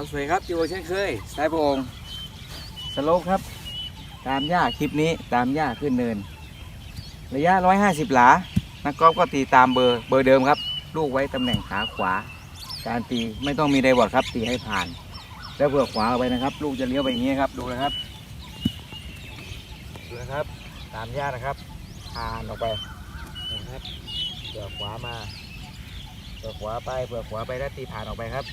สวัสดีครับอยู่เช่นเคยสายพระองสโลปครับ ตามหญ้าคลิปนี้ตามหญ้าขึ้นเนิน ระยะ 150 หลา นักกอล์ฟก็ตีตามเบอร์เบอร์เดิมครับ ลูกไว้ตำแหน่งขาขวา การตีไม่ต้องมีไดวอร์ดครับตีให้ผ่าน แล้วเผื่อขวาเอาไปนะครับ ลูกจะเลี้ยวไปอย่างนี้ครับดูนะครับดูนะครับ ตามหญ้านะครับผ่านออกไปนะครับเผื่อขวามาเผื่อขวาไปเผื่อขวาไปแล้วตีผ่านออกไปครับ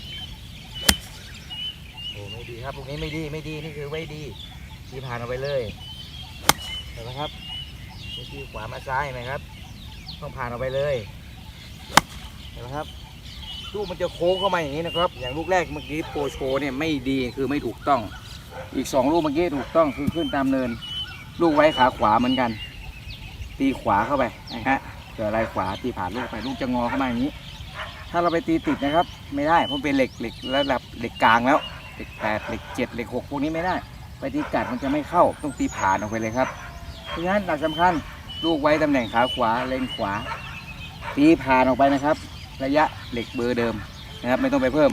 อ้ไม่ดีครับพวกนี้ไม่ดีไม่ดีนี่คือไม่ดีตีผ่านออกไปเลยเห็นไหมครับนี่คือขวามาซ้ายเห็นไหมครับ ต้องผ่านออกไปเลยเห็นไหมครับลูกมันจะโค้งเข้ามาอย่างนี้นะครับ อย่างลูกแรกเมื่อกี้โปรโชเนี่ยไม่ดีคือไม่ถูกต้อง อีกสองลูกเมื่อกี้ถูกต้องคือขึ้นตามเนิน ลูกไว้ขาขวาเหมือนกัน ตีขวาเข้าไปนะฮะเกิดอะไรขวาตีผ่านลูกไปลูกจะงอเข้ามาอย่างนี้ ถ้าเราไปตีติดนะครับ ไม่ได้เพราะเป็นเหล็กเหล็กระดับเหล็กกลางแล้ว เหล็กแปดเหล็กเจ็ดเหล็กหกพวกนี้ไม่ได้ไปตีกัดมันจะไม่เข้าต้องตีผ่านออกไปเลยครับเพราะฉะนั้นหลักสำคัญลูกไว้ตำแหน่งขาขวาเลนขวา ตีผ่านออกไปนะครับ ระยะเหล็กเบอร์เดิมนะครับ ไม่ต้องไปเพิ่ม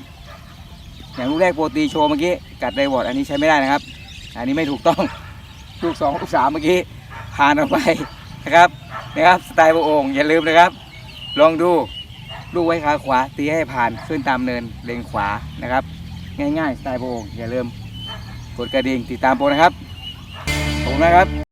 อย่างลูกแรกโปรตีโชว์เมื่อกี้กัดไดวอดอันนี้ใช้ไม่ได้นะครับ อันนี้ไม่ถูกต้องลูกสองลูกสามเมื่อกี้ผ่านออกไปนะครับนะครับสไตล์โบโองอย่าลืมนะครับ ลองดูลูกไว้ขาขวาตีให้ผ่านขึ้นตามเนินเลนขวานะครับ ง่ายๆสไตล์โบอย่าลืมกดกระดิ่งติดตามโปรนะครับขอบคุณนะครับ